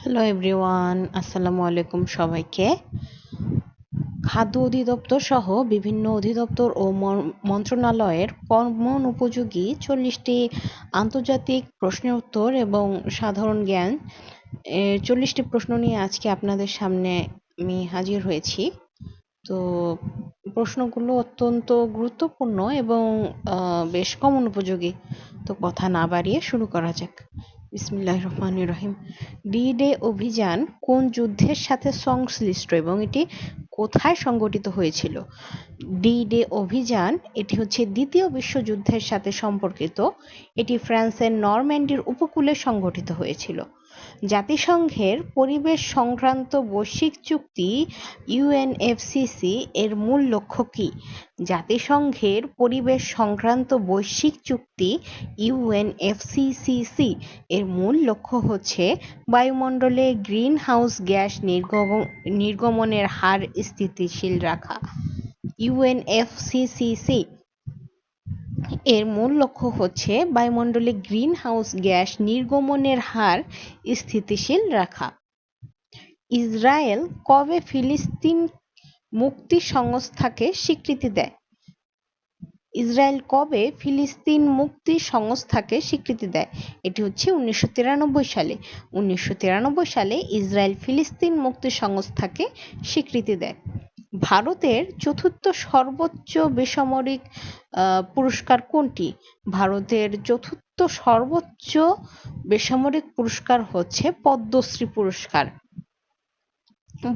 Hello everyone আসসালামু আলাইকুম সবাইকে। খাদ্য অধিদপ্তর সহ বিভিন্ন অধিদপ্তর ও মন্ত্রণালয়ের কর্মন উপযোগী চল্লিশটি আন্তর্জাতিক প্রশ্নের উত্তর এবং সাধারণ জ্ঞান চল্লিশটি প্রশ্ন নিয়ে আজকে আপনাদের সামনে আমি হাজির হয়েছি। তো প্রশ্নগুলো অত্যন্ত গুরুত্বপূর্ণ এবং বেশ কমন উপযোগী। তো কথা না বাড়িয়ে শুরু করা যাক। বিসমিল্লাহ রহমান রহিম। ডি ডে অভিযান কোন যুদ্ধের সাথে সংশ্লিষ্ট এবং এটি কোথায় সংগঠিত হয়েছিল? ডি ডে অভিযান, এটি হচ্ছে দ্বিতীয় বিশ্বযুদ্ধের সাথে সম্পর্কিত। এটি ফ্রান্সের নরম্যান্ডির উপকূলে সংগঠিত হয়েছিল। জাতিসংঘের পরিবেশ সংক্রান্ত বৈশ্বিক চুক্তি ইউএনএফসিসি এর মূল লক্ষ্য কি? জাতিসংঘের পরিবেশ সংক্রান্ত বৈশ্বিক চুক্তি ইউএনএফসিসিসি এর মূল লক্ষ্য হচ্ছে বায়ুমণ্ডলে গ্রিন হাউস গ্যাস নির্গম- নির্গমনের হার স্থিতিশীল রাখা। ইউএনএফসিসিসি এর মূল লক্ষ্য হচ্ছে বায়ুমণ্ডলে গ্রিন হাউস গ্যাস নির্গমনের হার স্থিতিশীল রাখা। ইসরায়েল কবে ফিলিস্তিন মুক্তি সংস্থাকে স্বীকৃতি দেয়? ইসরায়েল কবে ফিলিস্তিন মুক্তি সংস্থাকে স্বীকৃতি দেয়? এটি হচ্ছে উনিশশো তিরানব্বই সালে। উনিশশো তিরানব্বই সালে ইসরায়েল ফিলিস্তিন মুক্তি সংস্থাকে স্বীকৃতি দেয়। ভারতের চতুর্থ সর্বোচ্চ বেসামরিক পুরস্কার কোনটি? ভারতের চতুর্থ সর্বোচ্চ বেসামরিক পুরস্কার হচ্ছে পদ্মশ্রী পুরস্কার।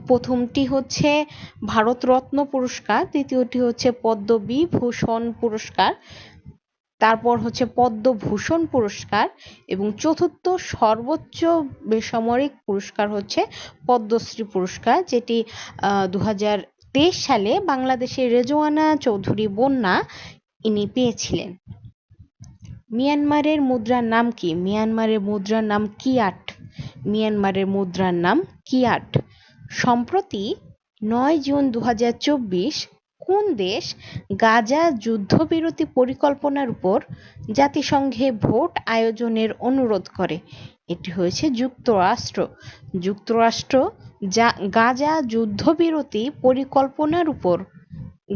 প্রথমটি হচ্ছে ভারতরত্ন পুরস্কার, দ্বিতীয়টি হচ্ছে পদ্মবিভূষণ পুরস্কার, তারপর হচ্ছে পদ্মভূষণ পুরস্কার এবং চতুর্থ সর্বোচ্চ বেসামরিক পুরস্কার হচ্ছে পদ্মশ্রী পুরস্কার, যেটি দু হাজার তেইশ সালে বাংলাদেশের রেজওয়ানা চৌধুরী বন্যা ইনি পেয়েছিলেন। মিয়ানমারের মুদ্রার নাম কি? মিয়ানমারের মুদ্রার নাম কিয়াট। মিয়ানমারের মুদ্রার নাম কিয়াট। সম্প্রতি নয় জুন দু হাজার চব্বিশ কোন দেশ গাজা যুদ্ধবিরতি পরিকল্পনার উপর জাতিসংঘে ভোট আয়োজনের অনুরোধ করে? এটি হয়েছে যুক্তরাষ্ট্র। যুক্তরাষ্ট্র যা- গাজা যুদ্ধবিরতি পরিকল্পনার উপর,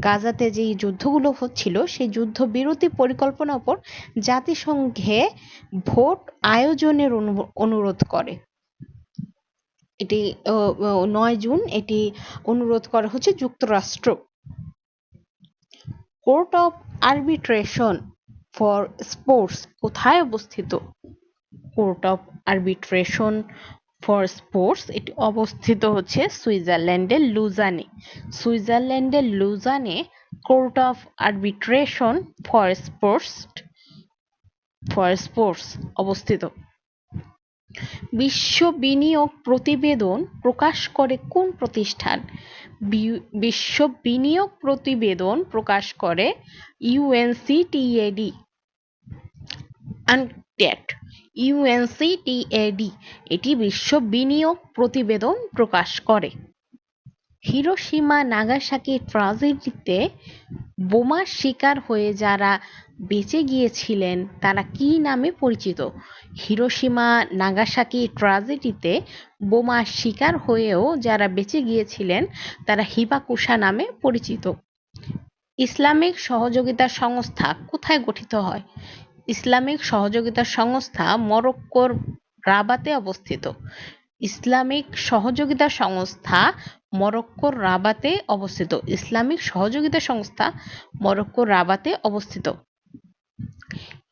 গাজাতে যেই যুদ্ধগুলো হচ্ছিল, সেই যুদ্ধবিরতি পরিকল্পনার উপর জাতিসংঘে ভোট আয়োজনের অনু- অনুরোধ করে। এটি নয় জুন এটি অনুরোধ করা হচ্ছে যুক্তরাষ্ট্র। Court of arbitration for sports কোথায় অবস্থিত? Court of arbitration for sports এটি অবস্থিত হচ্ছে সুইজারল্যান্ডের লুজানে। সুইজারল্যান্ডের লুজানে court of arbitration for sports for sports অবস্থিত। বিশ্ব বিনিয়োগ প্রতিবেদন প্রকাশ করে কোন প্রতিষ্ঠান? বিশ্ব বিনিয়োগ প্রতিবেদন প্রকাশ করে ইউএনসিটিএডি আনটেট ইউএনসিটিএডি এটি বিশ্ব বিনিয়োগ প্রতিবেদন প্রকাশ করে। হিরোশিমা নাগাসাকি ট্রাজেডিতে বোমার শিকার হয়ে যারা বেঁচে গিয়েছিলেন, তারা কী নামে পরিচিত? হিরোশিমা নাগাসাকি ট্রাজেডিতে বোমার শিকার হয়েও যারা বেঁচে গিয়েছিলেন, তারা হিবাকুশা নামে পরিচিত। ইসলামিক সহযোগিতা সংস্থা কোথায় গঠিত হয়? ইসলামিক সহযোগিতা সংস্থা মরক্কোর রাবাতে অবস্থিত। ইসলামিক সহযোগিতা সংস্থা মরক্কোর রাবাতে অবস্থিত। ইসলামিক সহযোগিতা সংস্থা মরক্কোর রাবাতে অবস্থিত।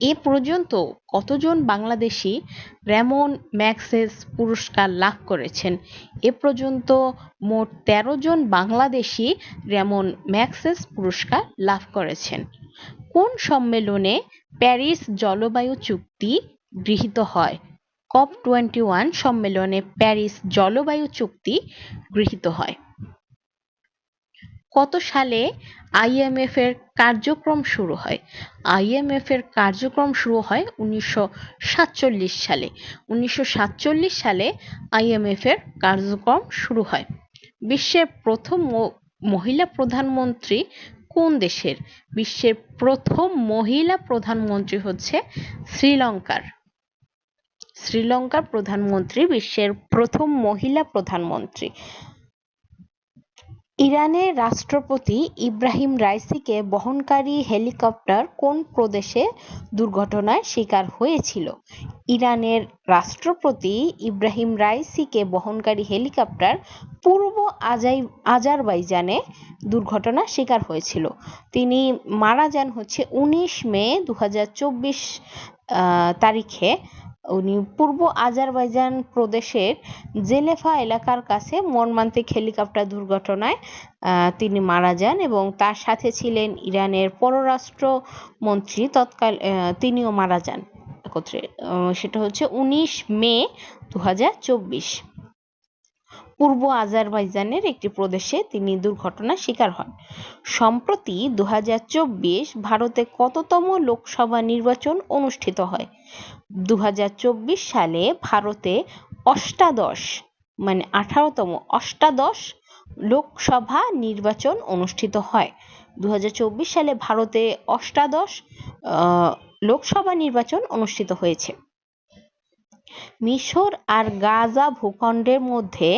এ পর্যন্ত কতজন বাংলাদেশি রেমন ম্যাক্সেস পুরস্কার লাভ করেছেন? এ পর্যন্ত মোট তেরো জন বাংলাদেশি রেমন ম্যাক্সেস পুরস্কার লাভ করেছেন। কোন সম্মেলনে প্যারিস জলবায়ু চুক্তি গৃহীত হয়? কপ টোয়েন্টি ওয়ান সম্মেলনে প্যারিস জলবায়ু চুক্তি গৃহীত হয়। কত সালে আইএমএফ এর কার্যক্রম শুরু হয়? আইএমএফ এর কার্যক্রম শুরু হয় উনিশশো সাতচল্লিশ সালে। উনিশশো সাতচল্লিশ সালে আইএমএফ এর কার্যক্রম শুরু হয়। বিশ্বের প্রথম মহিলা প্রধানমন্ত্রী কোন দেশের? বিশ্বের প্রথম মহিলা প্রধানমন্ত্রী হচ্ছে শ্রীলঙ্কার। শ্রীলঙ্কার প্রধানমন্ত্রী, বিশ্বের প্রথম মহিলা প্রধানমন্ত্রী। ইরানের রাষ্ট্রপতি ইব্রাহিম রাইসিকে বহনকারী হেলিকপ্টার কোন প্রদেশে দুর্ঘটনার শিকার হয়েছিল? ইরানের রাষ্ট্রপতি ইব্রাহিম রাইসিকে বহনকারী হেলিকপ্টার পূর্ব আজারবাইজানে দুর্ঘটনার শিকার হয়েছিল। তিনি মারা যান হচ্ছে উনিশ মে দু তারিখে। উনি পূর্ব আজারবাইজান প্রদেশের জেলেফা এলাকার কাছে মর্মান্তিক হেলিকপ্টার দুর্ঘটনায় তিনি মারা যান এবং তার সাথে ছিলেন ইরানের পররাষ্ট্র মন্ত্রী তৎকাল তিনিও মারা যান। একত্রে সেটা হচ্ছে উনিশ মে দু হাজার চব্বিশ। পূর্ব আজারবাইজানের একটি প্রদেশে তিনি দুর্ঘটনার শিকার হন। সম্প্রতি দু হাজার চব্বিশ ভারতে কততম লোকসভা নির্বাচন অনুষ্ঠিত হয়? দু হাজার চব্বিশ সালে ভারতে অষ্টাদশ মানে আঠারোতম অষ্টাদশ লোকসভা নির্বাচন অনুষ্ঠিত হয়। দু হাজার চব্বিশ সালে ভারতে অষ্টাদশ লোকসভা নির্বাচন অনুষ্ঠিত হয়েছে। মিশর আর গাজা ভূখণ্ডের মধ্যে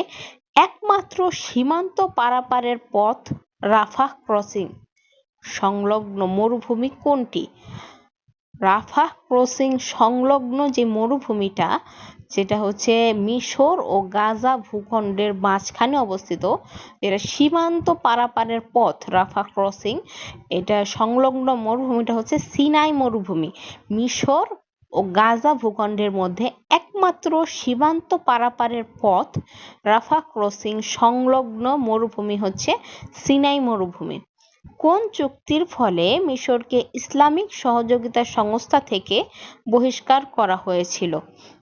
একমাত্র সীমান্ত পারাপারের পথ রাফাহ ক্রসিং। সংলগ্ন মরুভূমি কোনটি? রাফাহ ক্রসিং সংলগ্ন যে মরুভূমিটা যেটা হচ্ছে মিশর ও গাজা ভূখণ্ডের মাঝখানে অবস্থিত। এটা সীমান্ত পারাপারের পথ রাফা ক্রসিং। এটা সংলগ্ন মরুভূমিটা হচ্ছে সিনাই মরুভূমি। মিশর ও গাজা ভূখণ্ডের মধ্যে একমাত্র সীমান্ত পারাপারের পথ রাফা ক্রসিং সংলগ্ন মরুভূমি হচ্ছে সিনাই মরুভূমি। কোন চুক্তির ফলে মিশরকে ইসলামিক সহযোগিতা সংস্থা থেকে বহিষ্কার করা হয়েছিল?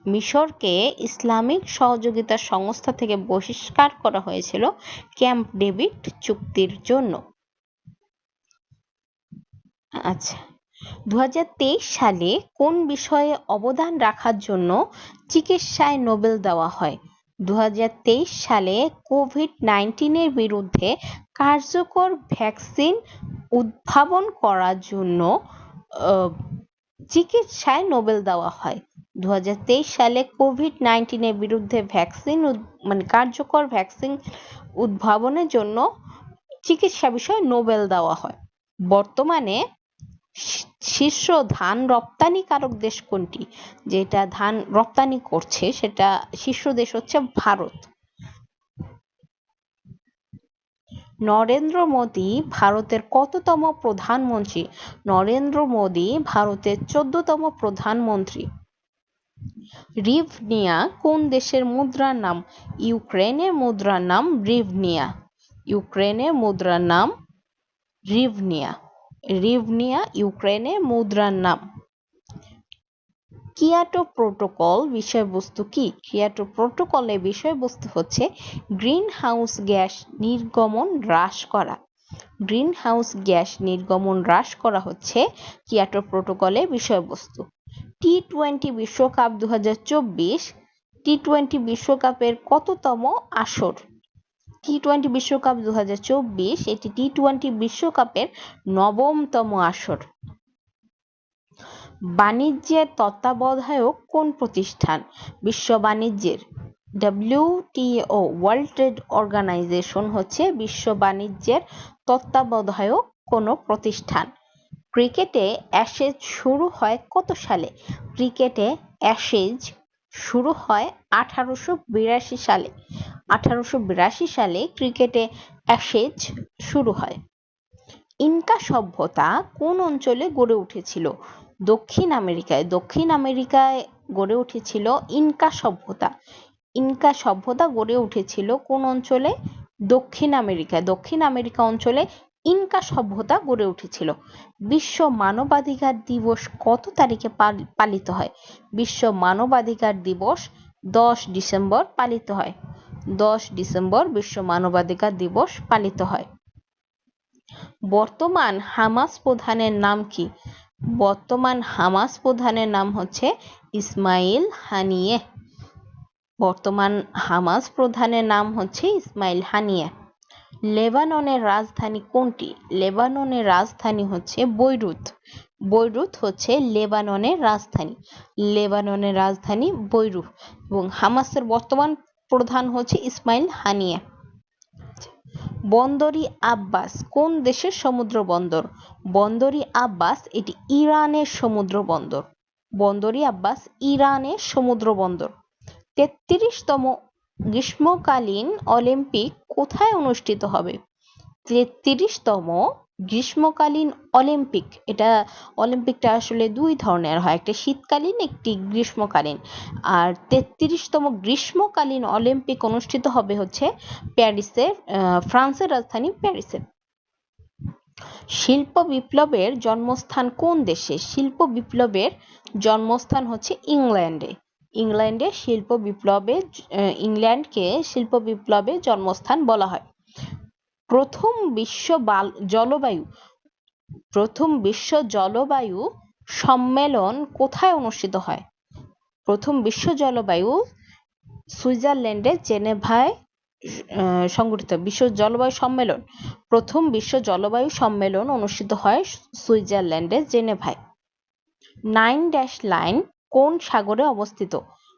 মিশরকে ইসলামিক সহযোগিতা সংস্থা থেকে বহিষ্কার করা হয়েছিল ক্যাম্প ডেভিড চুক্তির জন্য। আচ্ছা। দু হাজার তেইশ সালে কোন বিষয়ে অবদান রাখার জন্য চিকিৎসায় নোবেল দেওয়া হয়? দু সালে কোভিড নাইন্টিনের বিরুদ্ধে কার্যকর ভ্যাকসিন উদ্ভাবন করার জন্য চিকিৎসায় নোবেল দেওয়া হয়। দু হাজার তেইশ সালে কোভিড নাইন্টিনের বিরুদ্ধে ভ্যাকসিন মানে কার্যকর ভ্যাকসিন উদ্ভাবনের জন্য চিকিৎসা বিষয়ে নোবেল দেওয়া হয়। বর্তমানে শীর্ষ ধান রপ্তানিকারক দেশ কোনটি? যেটা ধান রপ্তানি করছে, সেটা শীর্ষ দেশ হচ্ছে ভারত। নরেন্দ্র মোদী ভারতের কততম প্রধানমন্ত্রী? নরেন্দ্র মোদী ভারতের চোদ্দতম প্রধানমন্ত্রী। রিভনিয়া কোন দেশের মুদ্রার নাম? ইউক্রেনের মুদ্রার নাম রিভনিয়া। ইউক্রেনের মুদ্রার নাম রিভনিয়া। রিভনিয়া ইউক্রেনের মুদ্রার নাম। কিয়াটো প্রোটোকল বিষয়বস্তু কি? কিয়াটো প্রোটোকলের বিষয়বস্তু হচ্ছে গ্রিন হাউস গ্যাস নির্গমন হ্রাস করা। গ্রিন হাউস গ্যাস নির্গমন হ্রাস করা হচ্ছে কিয়াটো প্রোটোকলের বিষয়বস্তু। টি টোয়েন্টি বিশ্বকাপ দু হাজার টি টোয়েন্টি বিশ্বকাপের কততম আসর? টি টোয়েন্টি বিশ্বকাপ দু এটি টি টোয়েন্টি বিশ্বকাপের নবমতম আসর। বাণিজ্যের তত্ত্বাবধায়ক কোন প্রতিষ্ঠান? বিশ্ব বাণিজ্যের ডব্লিউটিও ওয়ার্ল্ড ট্রেড অর্গানাইজেশন হচ্ছে বিশ্ব বাণিজ্যের তত্ত্বাবধায়ক কোনো প্রতিষ্ঠান? ক্রিকেটে অ্যাশেজ শুরু হয় কত সালে? ক্রিকেটে অ্যাশেজ শুরু হয় আঠারোশো বিরাশি সালে। আঠারোশো বিরাশি সালে ক্রিকেটে অ্যাশেজ শুরু হয়। ইনকা সভ্যতা কোন অঞ্চলে গড়ে উঠেছিল? দক্ষিণ আমেরিকায়। দক্ষিণ আমেরিকায় গড়ে উঠেছিল ইনকা সভ্যতা। ইনকা সভ্যতা গড়ে উঠেছিল কোন অঞ্চলে? দক্ষিণ আমেরিকায়। দক্ষিণ আমেরিকা অঞ্চলে ইনকা সভ্যতা গড়ে উঠেছিল। বিশ্ব মানবাধিকার দিবস কত তারিখে পালিত হয়? বিশ্ব মানবাধিকার দিবস দশ ডিসেম্বর পালিত হয়। দশ ডিসেম্বর বিশ্ব মানবাধিকার দিবস পালিত হয়। বর্তমান হামাস প্রধানের নাম কি? বর্তমান হামাস প্রধানের নাম হচ্ছে ইসমাইল হানিয়ে। বর্তমান হামাস প্রধানের নাম হচ্ছে ইসমাইল হানিয়ে। লেবাননের রাজধানী কোনটি? লেবাননের রাজধানী হচ্ছে বৈরুত। বৈরুত হচ্ছে লেবাননের রাজধানী। লেবাননের রাজধানী বৈরুত এবং হামাসের বর্তমান প্রধান হচ্ছে ইসমাইল হানিয়া। বন্দরি আব্বাস, কোন দেশের সমুদ্র বন্দর? বন্দরি আব্বাস, এটি ইরানের সমুদ্র বন্দর। বন্দরি আব্বাস, ইরানের সমুদ্র বন্দর। তেত্রিশতম গ্রীষ্মকালীন অলিম্পিক কোথায় অনুষ্ঠিত হবে? তেত্রিশতম গ্রীষ্মকালীন অলিম্পিক। এটা অলিম্পিকটা আসলে দুই ধরনের হয়, একটা শীতকালীন, একটি গ্রীষ্মকালীন। আর তেত্রিশতম গ্রীষ্মকালীন অলিম্পিক অনুষ্ঠিত হবে হচ্ছে প্যারিসের ফ্রান্সের রাজধানী প্যারিসে। শিল্প বিপ্লবের জন্মস্থান কোন দেশে? শিল্প বিপ্লবের জন্মস্থান হচ্ছে ইংল্যান্ডে। ইংল্যান্ডে শিল্প বিপ্লবে ইংল্যান্ডকে শিল্প বিপ্লবে জন্মস্থান বলা হয়। প্রথম বিশ্ব বাল, জলবায়ু, প্রথম বিশ্ব জলবায়ু সম্মেলন কোথায় অনুষ্ঠিত হয়? প্রথম বিশ্ব জলবায়ু সুইজারল্যান্ডে জেনেভায় সংগঠিত বিশ্ব জলবায়ু সম্মেলন। প্রথম বিশ্ব জলবায়ু সম্মেলন অনুষ্ঠিত হয় সুইজারল্যান্ডের জেনেভায়। নাইন ড্যাশ লাইন কোন সাগরে অবস্থিত?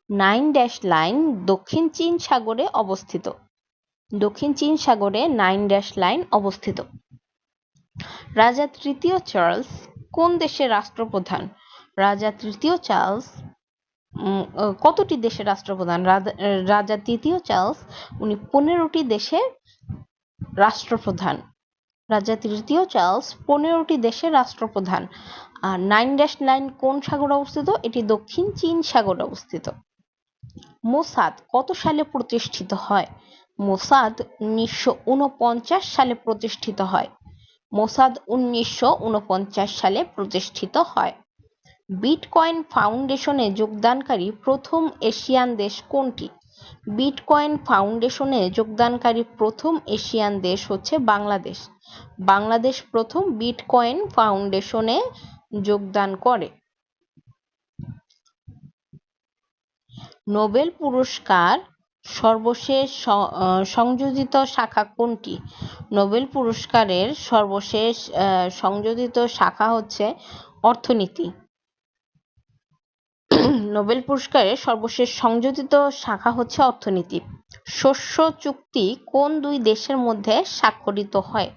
নাইন ড্যাশ লাইন দক্ষিণ চীন সাগরে অবস্থিত। দক্ষিণ চীন সাগরে নাইন ড্যাশ লাইন অবস্থিত। রাজা তৃতীয় চার্লস কোন দেশের রাষ্ট্রপ্রধান? রাজা তৃতীয় চার্লস কতটি দেশের রাষ্ট্রপ্রধান? রাজা তৃতীয় চার্লস, উনি পনেরোটি দেশের রাষ্ট্রপ্রধান। রাজা তৃতীয় চার্লস, পনেরোটি দেশের রাষ্ট্রপ্রধান। আর নাইন ড্যাশ লাইন কোন সাগরে অবস্থিত? এটি দক্ষিণ চীন সাগরে অবস্থিত। মোসাদ কত সালে প্রতিষ্ঠিত হয়? মোসাদ উনিশশো উনপঞ্চাশ সালে প্রতিষ্ঠিত হয়। মোসাদ উনিশশো উনপঞ্চাশ সালে প্রতিষ্ঠিত হয়। বিটকয়েন ফাউন্ডেশনে যোগদানকারী প্রথম এশিয়ান দেশ কোনটি? বিটকয়েন ফাউন্ডেশনে যোগদানকারী প্রথম এশিয়ান দেশ হচ্ছে বাংলাদেশ। বাংলাদেশ প্রথম বিটকয়েন ফাউন্ডেশনে যোগদান করে। নোবেল পুরস্কার সর্বশেষ সংযোজিত শাখা কোনটি? নোবেল পুরস্কারের সর্বশেষ সংযোজিত শাখা হচ্ছে অর্থনীতি। নোবেল পুরস্কারের সর্বশেষ সংযোজিত শাখা হচ্ছে অর্থনীতি। শস্য চুক্তি কোন দুই দেশের মধ্যে স্বাক্ষরিত হয়?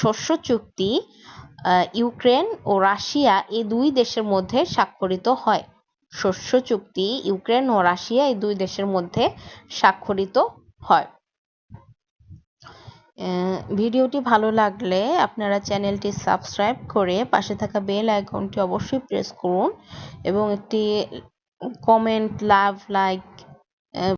শস্য চুক্তি ইউক্রেন ও রাশিয়া এই দুই দেশের মধ্যে স্বাক্ষরিত হয়। শস্য চুক্তি, ইউক্রেন ও রাশিয়া এই দুই দেশের মধ্যে স্বাক্ষরিত হয়। ভিডিওটি ভালো লাগলে আপনারা চ্যানেলটি সাবস্ক্রাইব করে পাশে থাকা বেল আইকনটি অবশ্যই প্রেস করুন এবং একটি কমেন্ট লাভ লাইক